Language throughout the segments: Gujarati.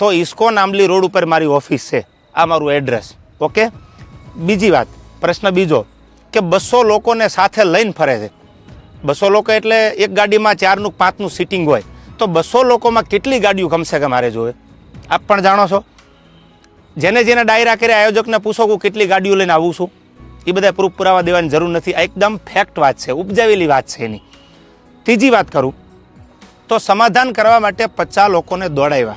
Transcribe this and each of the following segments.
તો ઇસ્કોન આંબલી રોડ ઉપર મારી ઓફિસ છે. આ મારું એડ્રેસ. ઓકે? બીજી વાત, પ્રશ્ન બીજો, કે બસો લોકોને સાથે લઈને ફરે છે. બસો લોકો એટલે એક ગાડીમાં ચારનું પાંચનું સીટિંગ હોય. તો બસો લોકોમાં કેટલી ગાડીઓ કમસે કમ મારે જોવે? આપ પણ જાણો છો. જેને જેને ડાયરા કરે આયોજકને પૂછો કે કેટલી ગાડીઓ લઈને આવું છું. એ બધા પ્રૂફ પુરાવા દેવાની જરૂર નથી. આ એકદમ ફેક્ટ વાત છે. ઉપજાવેલી વાત છે એની. ત્રીજી વાત કરું. તો સમાધાન કરવા માટે પચાસ લોકોને દોડાવ્યા.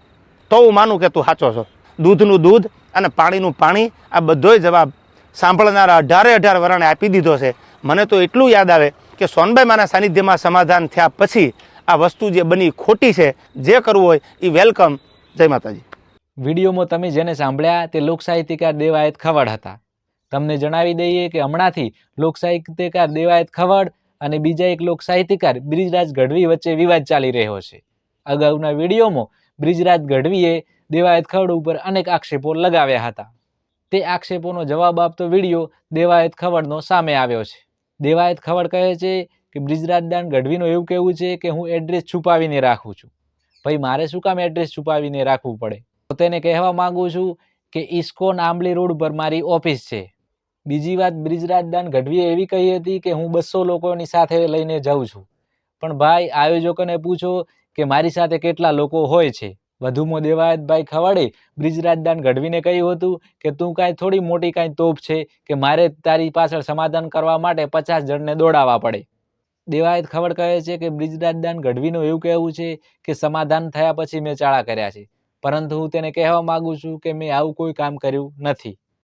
તો હું માનું કે તું સાચો છો. દૂધનું દૂધ અને પાણીનું પાણી, આ બધોય જવાબ સાંભળનારા અઢારે અઢાર વરણે આપી દીધો છે. મને તો એટલું યાદ આવે કે સોનબાઈ માના સાનિધ્યમાં સમાધાન થયા પછી આ વસ્તુ જે બની ખોટી છે, જે કરવું હોય એ વેલકમ. જય માતાજી. વિડીયોમાં તમે જેને સાંભળ્યા તે લોકસાહિત્યકાર દેવાયત ખવડ હતા. તમને જણાવી દઈએ કે હમણાંથી લોકસાહિત્યકાર દેવાયત ખવડ અને બીજા એક લોકસાહિત્યકાર બ્રિજરાજ ગઢવી વચ્ચે વિવાદ ચાલી રહ્યો છે. અગાઉના વિડીયોમાં બ્રિજરાજ ગઢવીએ દેવાયત ખવડ ઉપર અનેક આક્ષેપો લગાવ્યા હતા. તે આક્ષેપોનો જવાબ આપતો વીડિયો દેવાયત ખવડનો સામે આવ્યો છે. દેવાયત ખવડ કહે છે કે, બ્રિજરાજદાન ગઢવીનું એવું કહેવું છે કે હું એડ્રેસ છુપાવીને રાખું છું. ભાઈ, મારે શું કામ એડ્રેસ છુપાવીને રાખવું પડે? તો તેને કહેવા માંગુ છું કે ઇસ્કોન આંબલી રોડ પર મારી ઓફિસ છે. બીજી વાત, બ્રિજરાજદાન ગઢવીએ એવી કહી હતી કે, હું બસો લોકોની સાથે લઈને જાઉં છું. પણ ભાઈ, આયોજકોને પૂછો કે મારી સાથે કેટલા લોકો હોય છે. વધુમાં દેવાયતભાઈ ખવાડે બ્રિજરાજદાન ગઢવીને કહ્યું હતું કે, તું કાંઈ થોડી મોટી કાંઈ તોપ છે કે મારે તારી પાછળ સમાધાન કરવા માટે પચાસ જણને દોડાવવા પડે. દેવાયત ખવડ કહે છે કે બ્રિજરાજદાન ગઢવીનું એવું કહેવું છે કે, સમાધાન થયા પછી મેં ચાળા કર્યા છે. પરંતુ હું તેને કહેવા માગું છું કે, મેં આવું કોઈ કામ કર્યું નથી.